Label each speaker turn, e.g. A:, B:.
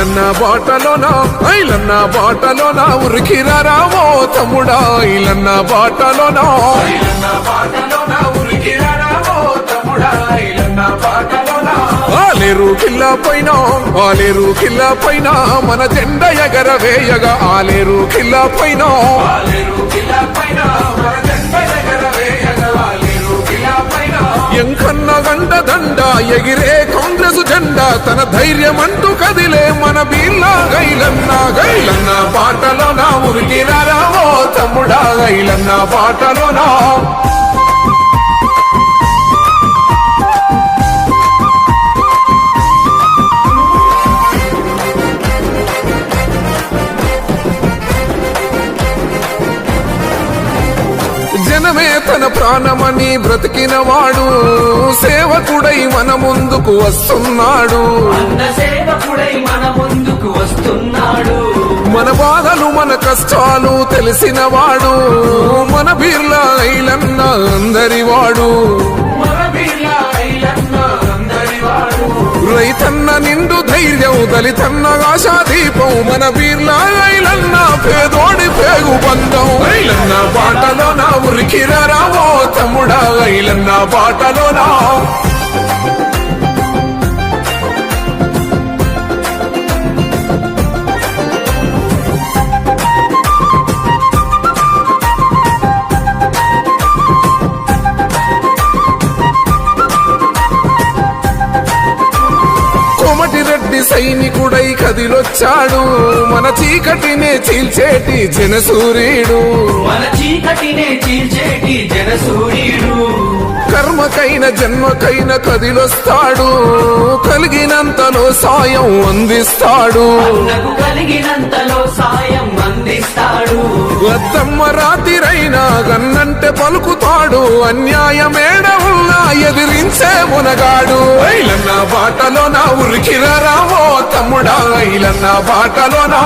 A: బాటలోన ఐలన్న బాటలోన? తమ్ముడా ఐలన్న బాటలోన? ఐలన్న బాటలోన ఉరికిరారావో తమ్ముడా? ఐలన్న బాటలోన? ఆలేరు కిల్ల పైన? ఆలేరు కిల్ల పైన? మన జెండ ఎగరవేయగా ఆలేరు కిల్ల పైన? ఆలేరు కిల్ల పైన మన జెండ ఎగరవేయగా ఆలేరు కిల్ల పైన ఎంకన్న గండ దండ ఎగిరే కాంగ్రెస్ జెండా తన ధైర్యం అంటూ కదిలే మన బీల్లా గైలన్న గైలన్న పాటలో నా ఉరికి రారావో తమ్ముడా గైలన్న పాటలో నా జనమే తన ప్రాణమని బ్రతికిన వాడు సేవకుడై మన ముందుకు వస్తున్నాడు.
B: మన
A: బాధలు మన కష్టాలు తెలిసిన వాడు మన బిర్లా ఐలన్న
B: బిర్లా అందరివాడు.
A: రైతన్న నిండు ధైర్యం దళితన్న ఆశా దీపం మన వీర్ల ఐలన్న పేదోడి పేగు బంధం. రెడ్డి సైనికుడై కదిలొచ్చాడు. మన చీకటినే చీల్చేటి జనసూర్యుడు.
B: మన చీకటినే చీల్చేటి జనసూర్యుడు.
A: కర్మకైన జన్మకైన కదిలొస్తాడు. కలిగినంతలో సాయం అందిస్తాడు.
B: కలిగినంతలో సాయం అందిస్తాడు.
A: వద్దమ్మ రాతిరైనా గన్నంటే పలుకుతాడు. అన్యాయమేడ ఉన్నా ఎదిరించే మునగాడు. ఐలన్న బాటలో నా ఉరికి రావో తమ్ముడా ఐలన్న బాటలో నా